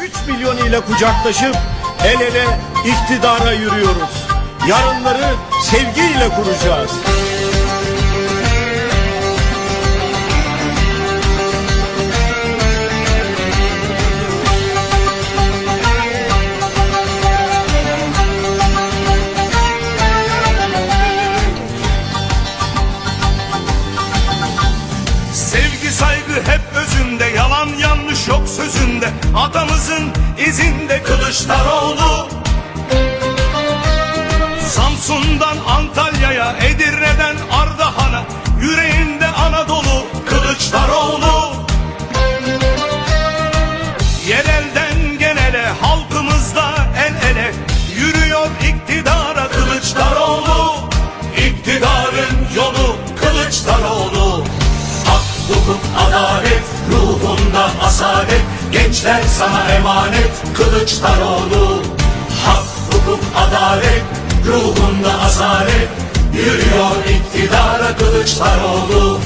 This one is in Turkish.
3 milyon ile kucaklaşıp el ele iktidara yürüyoruz. Yarınları sevgiyle kuracağız. Sevgi saygı hep özünde Yalan yanlış yok sözünde. Atamızın izinde Kılıçdaroğlu. Samsun'dan Antalya'ya Edirne'den Ardahan'a Yüreğinde Anadolu Kılıçdaroğlu. Yerelden genele halkımızda el ele Yürüyor iktidara Kılıçdaroğlu. İktidarın yolu Gençler sana emanet Kılıçdaroğlu Hak, hukuk, adalet ruhunda asalet Yürüyor iktidara Kılıçdaroğlu